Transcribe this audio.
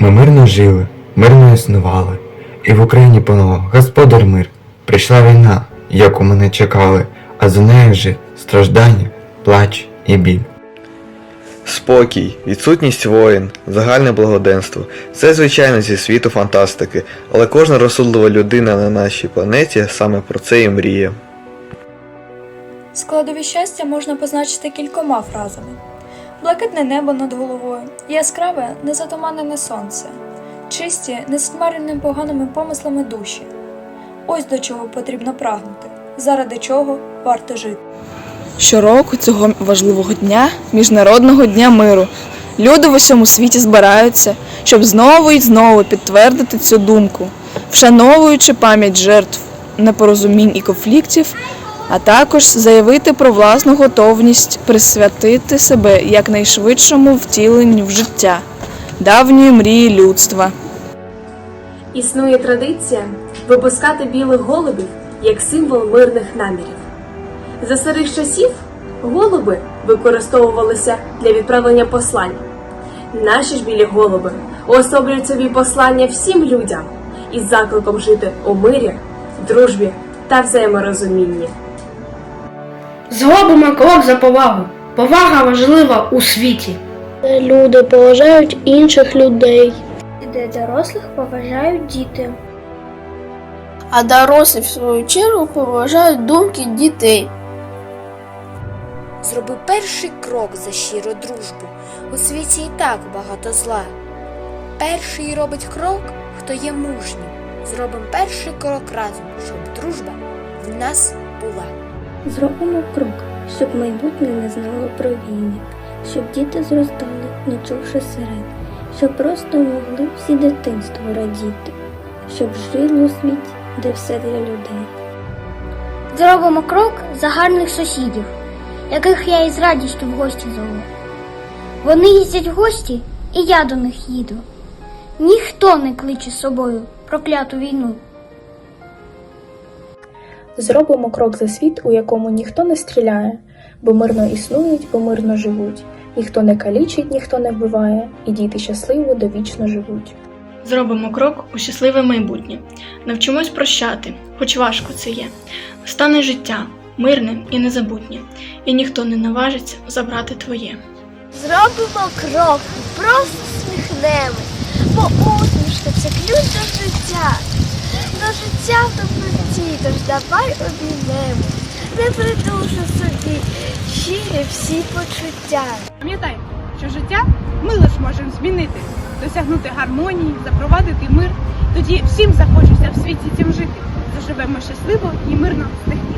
Ми мирно жили, мирно існували, і в Україні панував господар мир. Прийшла війна, яку ми не чекали, а за нею вже страждання, плач і біль. Спокій, відсутність воїн, загальне благоденство це звичайно зі світу фантастики, але кожна розсудлива людина на нашій планеті саме про це і мріє. Складові щастя можна позначити кількома фразами: блакитне небо над головою, яскраве, незатуманене сонце, чисті, несмарені поганими помислами душі. Ось до чого потрібно прагнути, заради чого варто жити. Щороку цього важливого дня, Міжнародного дня миру, люди в усьому світі збираються, щоб знову і знову підтвердити цю думку, вшановуючи пам'ять жертв непорозумінь і конфліктів, а також заявити про власну готовність присвятити себе якнайшвидшому втіленню в життя, давньої мрії людства. Існує традиція випускати білих голубів як символ мирних намірів. За старих часів голуби використовувалися для відправлення послань. Наші ж білі голуби уособлюють собі послання всім людям із закликом жити у мирі, дружбі та взаєморозумінні. Зробимо крок за повагу. Повага важлива у світі. люди поважають інших людей. де дорослих поважають діти. а дорослі, в свою чергу, поважають думки дітей. Зроби перший крок за щиру дружбу. У світі і так багато зла. Перший робить крок, хто є мужнім. Зробимо перший крок разом, щоб дружба в нас була. Зробимо крок, щоб майбутнє не знало про війни, щоб діти зростали, не чувши сирен, щоб просто могли всі дитинство радіти, щоб жили у світі, де все для людей. Зробимо крок за гарних сусідів, яких я із радістю в гості зову. Вони їздять в гості, і я до них їду. Ніхто не кличе з собою прокляту війну. Зробимо крок за світ, у якому ніхто не стріляє, бо мирно існують, бо мирно живуть. Ніхто не калічить, ніхто не вбиває, і діти щасливо довічно живуть. Зробимо крок у щасливе майбутнє. Навчимось прощати, хоч важко це є. Стане життя мирне і незабутнє, і ніхто не наважиться забрати твоє. Зробимо крок просто сміхнемось, бо усмішка це ключ до життя. До життя в тож давай обіймемо, не придушу собі щирі всі почуття. Пам'ятай, що життя ми лише можемо змінити, досягнути гармонії, запровадити мир. Тоді всім захочеться в світі цим жити. Заживемо щасливо і мирно стихні.